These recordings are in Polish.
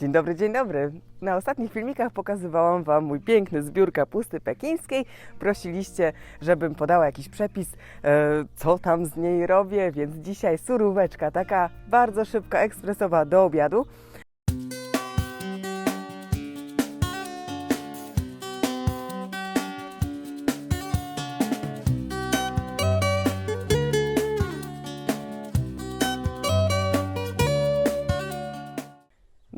Dzień dobry, dzień dobry. Na ostatnich filmikach pokazywałam Wam mój piękny zbiór kapusty pekińskiej. Prosiliście, żebym podała jakiś przepis, e, co tam z niej robię, więc dzisiaj suróweczka, taka bardzo szybka, ekspresowa do obiadu.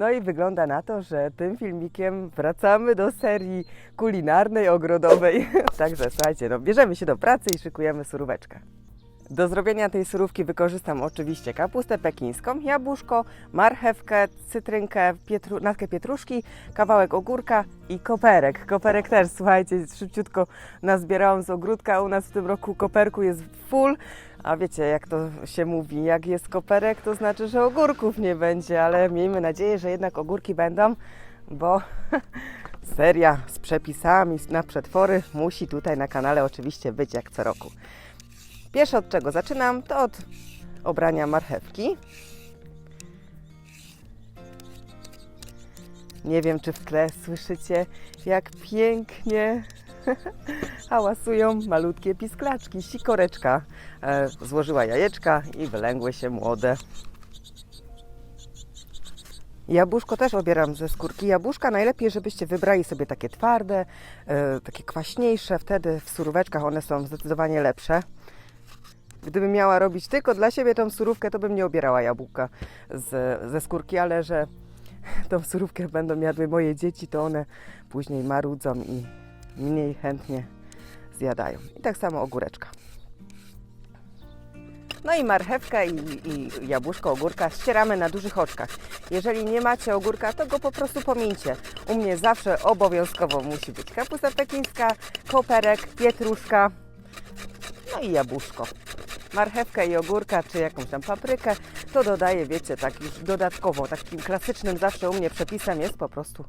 No i wygląda na to, że tym filmikiem wracamy do serii kulinarnej, ogrodowej. Także słuchajcie, no bierzemy się do pracy i szykujemy suróweczkę. Do zrobienia tej surówki wykorzystam oczywiście kapustę pekińską, jabłuszko, marchewkę, cytrynkę, pietru, natkę pietruszki, kawałek ogórka i koperek. Koperek też, słuchajcie, szybciutko nazbierałam z ogródka. U nas w tym roku koperku jest full, a wiecie jak to się mówi, jak jest koperek, to znaczy, że ogórków nie będzie, ale miejmy nadzieję, że jednak ogórki będą, bo seria z przepisami na przetwory musi tutaj na kanale oczywiście być jak co roku. Pierwsze od czego zaczynam, to od obrania marchewki. Nie wiem, czy w tle słyszycie, jak pięknie hałasują malutkie pisklaczki. Sikoreczka e, złożyła jajeczka i wylęgły się młode. Jabłuszko też obieram ze skórki jabłuszka. Najlepiej, żebyście wybrali sobie takie twarde, e, takie kwaśniejsze. Wtedy w suróweczkach one są zdecydowanie lepsze. Gdybym miała robić tylko dla siebie tą surówkę, to bym nie obierała jabłka z, ze skórki, ale że tą surówkę będą jadły moje dzieci, to one później marudzą i mniej chętnie zjadają. I tak samo ogóreczka. No i marchewkę i, i jabłuszko, ogórka ścieramy na dużych oczkach. Jeżeli nie macie ogórka, to go po prostu pomińcie. U mnie zawsze obowiązkowo musi być kapusta pekińska, koperek, pietruszka, no i jabłuszko. Marchewkę i ogórka, czy jakąś tam paprykę, to dodaję, wiecie, tak już dodatkowo. Takim klasycznym zawsze u mnie przepisem jest po prostu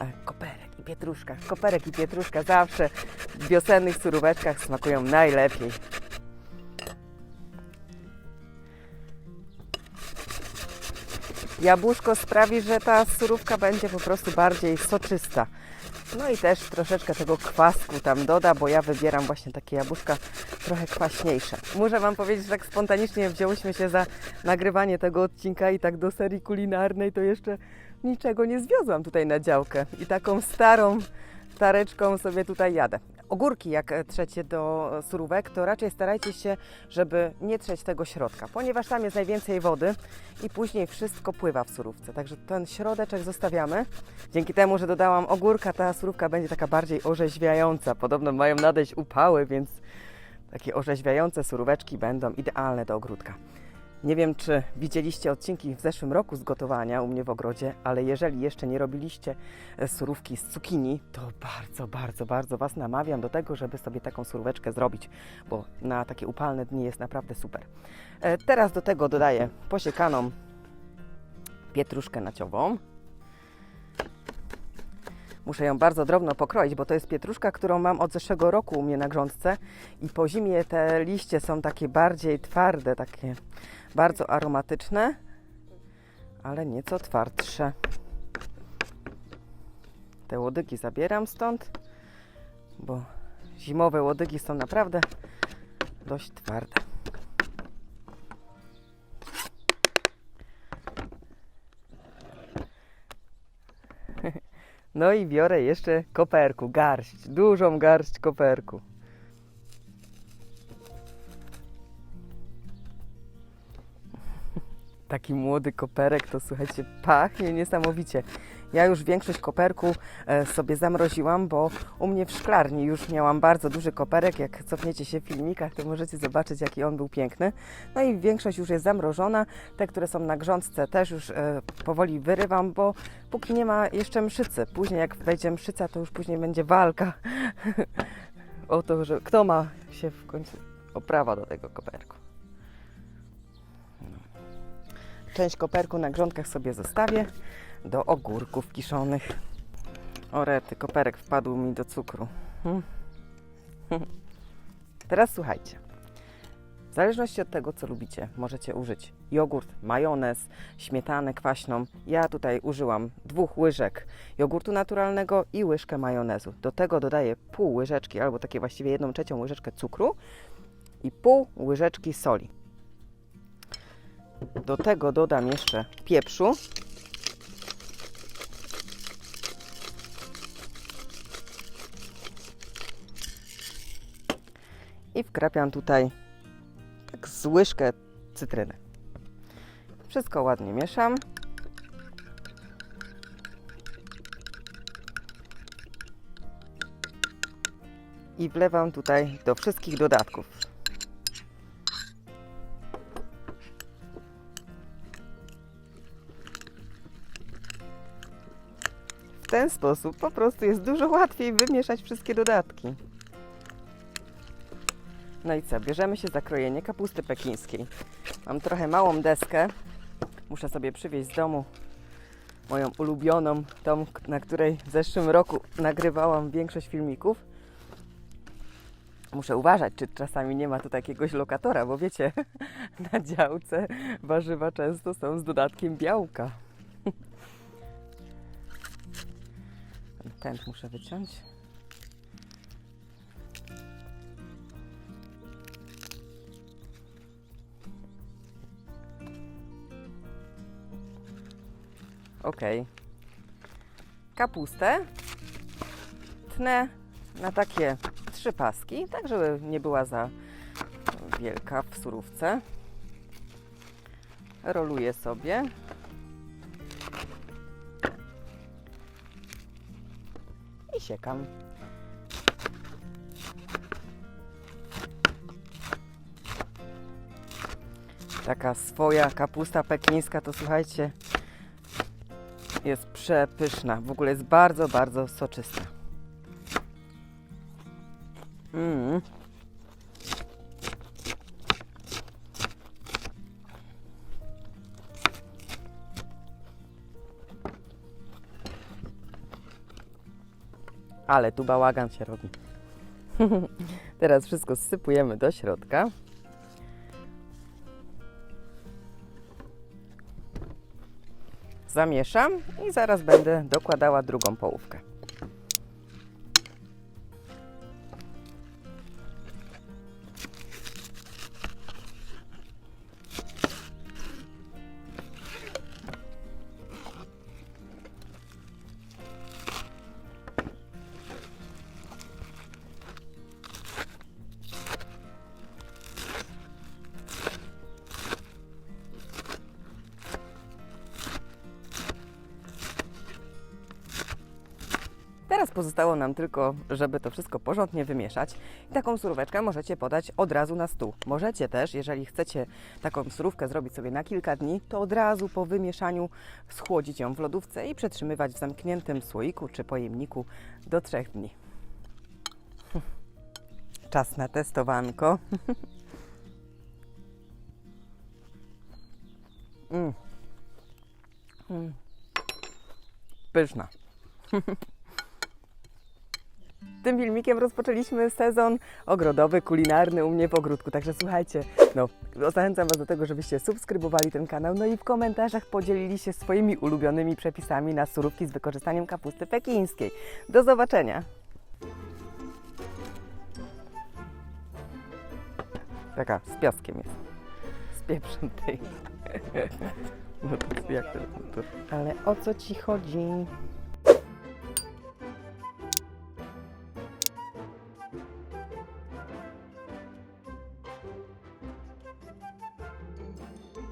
e, koperek pietruszka. Koperek i pietruszka zawsze w wiosennych suróweczkach smakują najlepiej. Jabłuszko sprawi, że ta surówka będzie po prostu bardziej soczysta. No i też troszeczkę tego kwasku tam doda, bo ja wybieram właśnie takie jabłuszka trochę kwaśniejsze. Muszę Wam powiedzieć, że tak spontanicznie wzięłyśmy się za nagrywanie tego odcinka i tak do serii kulinarnej to jeszcze niczego nie zwiozłam tutaj na działkę. I taką starą tareczką sobie tutaj jadę. Ogórki, jak trzecie do surówek, to raczej starajcie się, żeby nie trzeć tego środka, ponieważ tam jest najwięcej wody i później wszystko pływa w surówce. Także ten środeczek zostawiamy. Dzięki temu, że dodałam ogórka, ta surówka będzie taka bardziej orzeźwiająca. Podobno mają nadejść upały, więc takie orzeźwiające suróweczki będą idealne do ogródka. Nie wiem, czy widzieliście odcinki w zeszłym roku z gotowania u mnie w ogrodzie, ale jeżeli jeszcze nie robiliście e, surówki z cukinii, to bardzo, bardzo, bardzo Was namawiam do tego, żeby sobie taką suróweczkę zrobić, bo na takie upalne dni jest naprawdę super. E, Teraz do tego dodaję posiekaną pietruszkę naciową. Muszę ją bardzo drobno pokroić, bo to jest pietruszka, którą mam od zeszłego roku u mnie na grządce i po zimie te liście są takie bardziej twarde, takie bardzo aromatyczne, ale nieco twardsze. Te łodygi zabieram stąd, bo zimowe łodygi są naprawdę dość twarde. No i biorę jeszcze koperku, garść, dużą garść koperku. Taki młody koperek to słuchajcie, pachnie niesamowicie. Ja już większość koperku e, sobie zamroziłam, bo u mnie w szklarni już miałam bardzo duży koperek. Jak cofniecie się w filmikach, to możecie zobaczyć, jaki on był piękny. No i większość już jest zamrożona. Te, które są na grządce, też już e, powoli wyrywam, bo póki nie ma jeszcze mszycy. Później, jak wejdzie mszyca, to już później będzie walka o to, że kto ma się w końcu oprawa do tego koperku. Część koperku na grządkach sobie zostawię do ogórków kiszonych. Orety, koperek wpadł mi do cukru. Hmm. Teraz słuchajcie. W zależności od tego, co lubicie, możecie użyć jogurt, majonez, śmietanę kwaśną. Ja tutaj użyłam dwóch łyżek jogurtu naturalnego i łyżkę majonezu. Do tego dodaję pół łyżeczki, albo takie właściwie jedną trzecią łyżeczkę cukru i pół łyżeczki soli. Do tego dodam jeszcze pieprzu. I wkrapiam tutaj tak z łyżkę cytryny. Wszystko ładnie mieszam. I wlewam tutaj do wszystkich dodatków. Ten sposób po prostu jest dużo łatwiej wymieszać wszystkie dodatki. No i co, bierzemy się za krojenie kapusty pekińskiej. Mam trochę małą deskę. Muszę sobie przywieźć z domu moją ulubioną, tą, na której w zeszłym roku nagrywałam większość filmików. Muszę uważać, czy czasami nie ma tu jakiegoś lokatora, bo wiecie, na działce warzywa często są z dodatkiem białka. Ten muszę wyciąć. Ok. Kapustę tnę na takie trzy paski, tak żeby nie była za wielka w surówce. Roluję sobie. Siekam. Taka swoja kapusta pekińska to słuchajcie, jest przepyszna. W ogóle jest bardzo, bardzo soczysta. Mm. Ale tu bałagan się robi. Teraz wszystko zsypujemy do środka. Zamieszam i zaraz będę dokładała drugą połówkę. Pozostało nam tylko, żeby to wszystko porządnie wymieszać. I taką suróweczkę możecie podać od razu na stół. Możecie też, jeżeli chcecie taką surówkę zrobić sobie na kilka dni, to od razu po wymieszaniu schłodzić ją w lodówce i przetrzymywać w zamkniętym słoiku czy pojemniku do trzech dni. Czas na testowanko. mm. Mm. Pyszna. Tym filmikiem rozpoczęliśmy sezon ogrodowy, kulinarny u mnie w ogródku. Także słuchajcie, no, zachęcam Was do tego, żebyście subskrybowali ten kanał, no i w komentarzach podzielili się swoimi ulubionymi przepisami na surówki z wykorzystaniem kapusty pekińskiej. Do zobaczenia! Taka z piaskiem jest. Z pieprzem tej. No to jak to? to- Ale o co Ci chodzi?